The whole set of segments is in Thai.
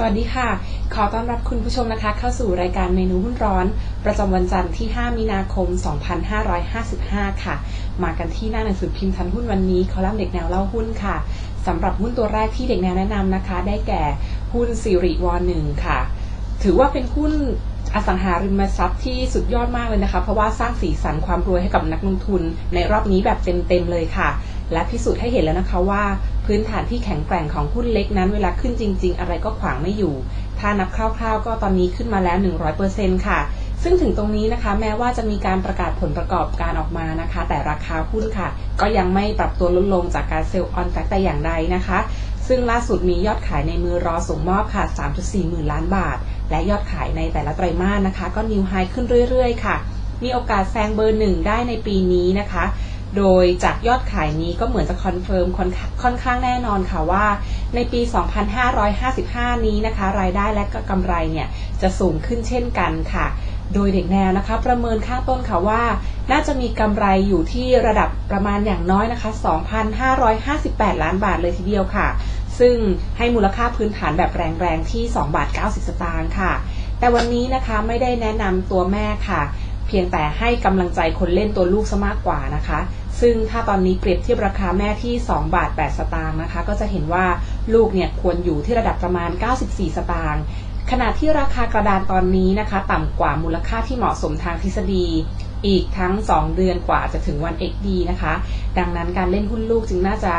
สวัสดีค่ะ ขอต้อนรับคุณผู้ชมนะคะ เข้าสู่รายการเมนูหุ้นร้อน ประจำวันจันทร์ที่ 5 มีนาคม 2555 ค่ะ มากันที่หน้าหนังสือพิมพ์ทันหุ้นวันนี้คอลัมน์เด็กแนวเล่าหุ้นค่ะสำหรับหุ้นตัวแรกที่เด็กแนวแนะนำนะคะ ได้แก่หุ้นสิริวอหนึ่งค่ะ ถือว่าเป็นหุ้น อสังหาริมทรัพย์ที่สุดยอดมากเลยนะคะ เพราะว่าสร้างสีสันความรวยให้กับนักลงทุนในรอบนี้แบบเต็มๆเลยค่ะ และพิสูจน์ให้เห็นแล้วนะคะว่า พื้นฐานที่แข็งแกร่งของหุ้นเล็กนั้นเวลาขึ้นจริง ๆ อะไรก็ขวางไม่อยู่ ถ้านับคร่าว ๆ ก็ตอนนี้ขึ้นมาแล้ว 100%ค่ะซึ่งถึงตรงนี้นะคะแม้ว่าจะมีการประกาศผลประกอบการออกมานะคะ แต่ราคาหุ้นค่ะ ก็ยังไม่ปรับตัวลดลงจากการเซลล์ออนแฟกแต่อย่างใดนะคะ ซึ่งล่าสุดมียอดขายในมือรอส่งมอบค่ะ 3.4 หมื่นล้านบาท และยอดขายในแต่ละไตรมาสนะคะ ก็นิวไฮขึ้นเรื่อยๆ ค่ะ มีโอกาสแซงเบอร์หนึ่งได้ในปีนี้นะคะ โดยจากยอดขายนี้ก็เหมือนจะคอนเฟิร์มค่อนข้างแน่นอนค่ะว่า ในปี 2555 นี้นะคะ รายได้และก็กำไรเนี่ยจะสูงขึ้นเช่นกันค่ะ โดยเด็กแนวนะคะ ประเมินข้างต้นค่ะว่า น่าจะมีกำไรอยู่ที่ระดับประมาณอย่างน้อยนะคะ 2,558 ล้านบาทเลยทีเดียวค่ะ ซึ่งให้มูลค่าพื้นฐานแบบแรงๆที่ 2 บาท 90 สตางค์ค่ะ แต่วันนี้นะคะไม่ได้แนะนำตัวแม่ค่ะ เพียงแต่ให้กำลังใจคนเล่นตัวลูกซะมากกว่านะคะ ซึ่งถ้าตอนนี้เปรียบเทียบราคาแม่ที่ 2 บาท 8 สตางค์นะคะ ก็จะเห็นว่าลูกเนี่ยควรอยู่ที่ระดับประมาณ 94 สตางค์ขณะที่ราคากระดานตอนนี้นะคะ ต่ำกว่ามูลค่าที่เหมาะสมทางทฤษฎี อีกทั้ง 2 เดือนกว่าจะถึงวัน XD นะคะ ดังนั้นการเล่นหุ้นลูกจึงน่าจะ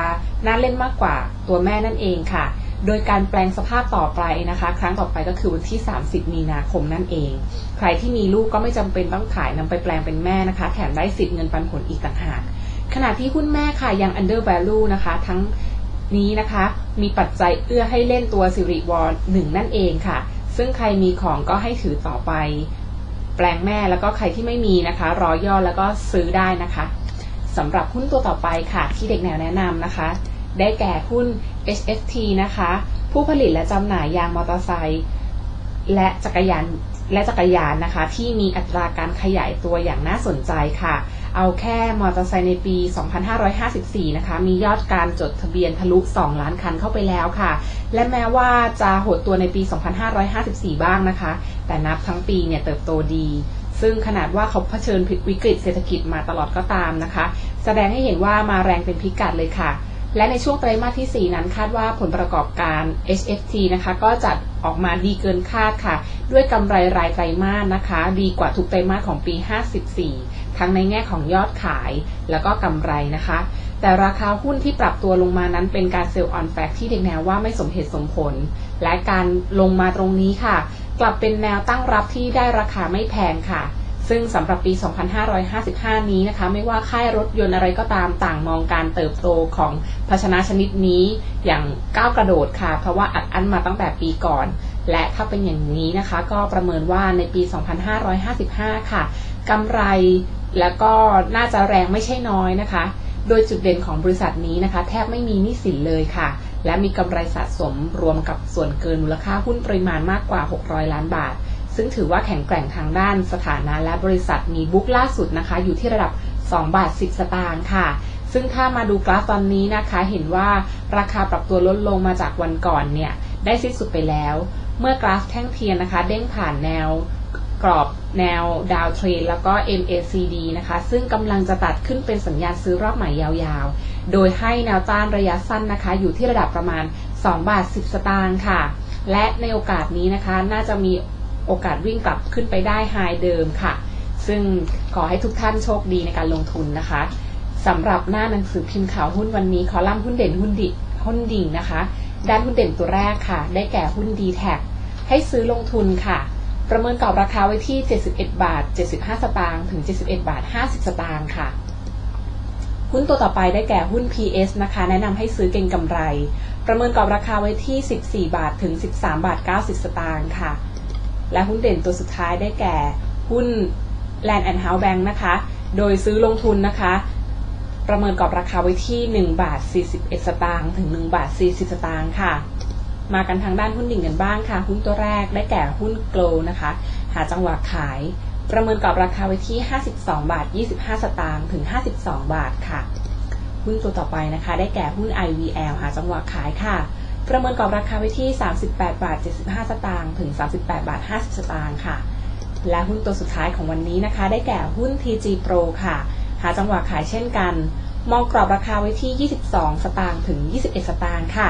น่าเล่นมากกว่าตัวแม่นั่นเองค่ะ โดยการแปลงสภาพต่อไปนะคะ ครั้งต่อไปก็คือวันที่ 30 มีนาคมนั่นเอง ใครที่มีลูกก็ไม่จำเป็นต้องขายนำไปแปลงเป็นแม่นะคะ แถมได้สิทธิ์เงินปันผลอีกต่างหาก ขณะที่หุ้นแม่ค่ะยัง under value นะคะ ทั้งนี้นะคะมีปัจจัยเอื้อให้เล่นตัวสิริวอลหนึ่งนั่นเองค่ะ ซึ่งใครมีของก็ให้ถือต่อไป แปลงแม่แล้วก็ใครที่ไม่มีนะคะ รอย่อแล้วก็ซื้อได้นะคะสำหรับหุ้นตัวต่อไปค่ะ ที่เด็กแนวแนะนำนะคะ ได้แก่หุ้น HFT นะคะ ผู้ผลิตและจำหน่ายยางมอเตอร์ไซค์และจักรยาน และจักรยานนะคะ ที่มีอัตราการขยายตัวอย่างน่าสนใจค่ะ เอาแค่มอเตอร์ไซค์ในปี 2554 นะคะ มียอดการจดทะเบียนทะลุ 2 ล้านคันเข้าไปแล้วค่ะ และแม้ว่าจะหดตัวในปี 2554 บ้างนะคะ แต่นับทั้งปีเนี่ยเติบโตดีซึ่งขนาดว่าเขาเผชิญวิกฤตเศรษฐกิจมาตลอดก็ตามนะคะ แสดงให้เห็นว่ามาแรงเป็นพิกัดเลยค่ะ และในช่วงไตรมาสที่ 4 นั้นคาดว่าผลประกอบการ HFT นะคะก็จะออกมาดีเกินคาดค่ะ ด้วยกำไรรายไตรมาสนะคะ ดีกว่าทุกไตรมาสของปี 54 ทั้งในแง่ของยอดขายแล้วก็กำไรนะคะ แต่ราคาหุ้นที่ปรับตัวลงมานั้นเป็นการเซลล์ออนแฟกที่เด็กแนวว่าไม่สมเหตุสมผล และการลงมาตรงนี้ค่ะ กลับเป็นแนวตั้งรับที่ได้ราคาไม่แพงค่ะ ซึ่งสำหรับปี 2555 นี้นะคะ ไม่ว่าค่ายรถยนต์อะไรก็ตามต่างมองการเติบโตของภาชนะชนิดนี้อย่างก้าวกระโดดค่ะ เพราะว่าอัดอั้นมาตั้งแต่ปีก่อน และถ้าเป็นอย่างนี้นะคะ ก็ประเมินว่าในปี 2555 ค่ะกำไรแล้วก็น่าจะแรงไม่ใช่น้อยนะคะ โดยจุดเด่นของบริษัทนี้นะคะ แทบไม่มีหนี้สินเลยค่ะ และมีกำไรสะสมรวมกับส่วนเกินมูลค่าหุ้นปริมาณมากกว่า 600 ล้านบาท ซึ่งถือว่าแข็งแกร่งทางด้านสถานะและบริษัทมีบุ๊กล่าสุดนะคะ อยู่ที่ระดับ 2 บาท 10 สตางค์ค่ะ ซึ่งถ้ามาดูกราฟตอนนี้นะคะ เห็นว่าราคาปรับตัวลดลงมาจากวันก่อนเนี่ยได้สิ้นสุดไปแล้ว เมื่อกราฟแท่งเทียนนะคะ เด้งผ่านแนวกรอบแนวดาวเทรนแล้วก็ MACD นะคะ ซึ่งกำลังจะตัดขึ้นเป็นสัญญาณซื้อรอบใหม่ยาวๆ โดยให้แนวต้านระยะสั้นนะคะ อยู่ที่ระดับประมาณ 2 บาท 10 สตางค์ค่ะ และในโอกาสนี้นะคะ น่าจะมี โอกาสวิ่งกลับขึ้นไปได้ไฮเดิมค่ะ ซึ่งขอให้ทุกท่านโชคดีในการลงทุนนะคะสำหรับหน้าหนังสือพิมพ์ข่าวหุ้นวันนี้ คอลัมน์หุ้นเด่นหุ้นดิหุ้นดิ่งนะคะ ด้านหุ้นเด่นตัวแรกค่ะ ได้แก่หุ้น d t แท็ให้ซื้อลงทุนค่ะ ประเมินกรอบราคาไว้ที่ 71 บาท 75 สตางค์ถึง 71 บาท 50 สตางค์ค่ะ หุ้นตัวต่อไปได้แก่หุ้น PS นะคะ แนะนำให้ซื้อเก็งกำไร ประเมินกรอบราคาไว้ที่ 14 บาทถึง 13 บาท 90 สตางค์ค่ะ และหุ้นเด่นตัวสุดท้ายได้แก่หุ้น Land and House Bank นะคะ โดยซื้อลงทุนนะคะ ประเมินกรอบราคาไว้ที่ 1 บาท 41 สตางค์ถึง 1 บาท 40 สตางค์ค่ะ มากันทางด้านหุ้นดิ่งกันบ้างค่ะ หุ้นตัวแรกได้แก่หุ้นโกลนะคะ หาจังหวะขาย ประเมินกรอบราคาไว้ที่ 52 บาท 25 สตางค์ถึง 52 บาทค่ะ หุ้นตัวต่อไปนะคะ ได้แก่หุ้น IVL หาจังหวะขายค่ะ ประเมินกรอบราคาไว้ที่ 38 บาท 75 สตางค์ถึง 38 บาท 50 สตางค์ค่ะ และหุ้นตัวสุดท้ายของวันนี้นะคะ ได้แก่หุ้น TG Pro ค่ะ หาจังหวะขายเช่นกัน มองกรอบราคาไว้ที่ 22 สตางค์ถึง 21 สตางค์ค่ะ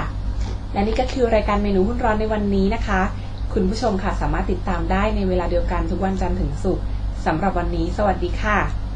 และนี่ก็คือรายการเมนูหุ้นร้อนในวันนี้นะคะ คุณผู้ชมค่ะสามารถติดตามได้ในเวลาเดียวกันทุกวันจันทร์ถึงศุกร์สำหรับวันนี้ สวัสดีค่ะ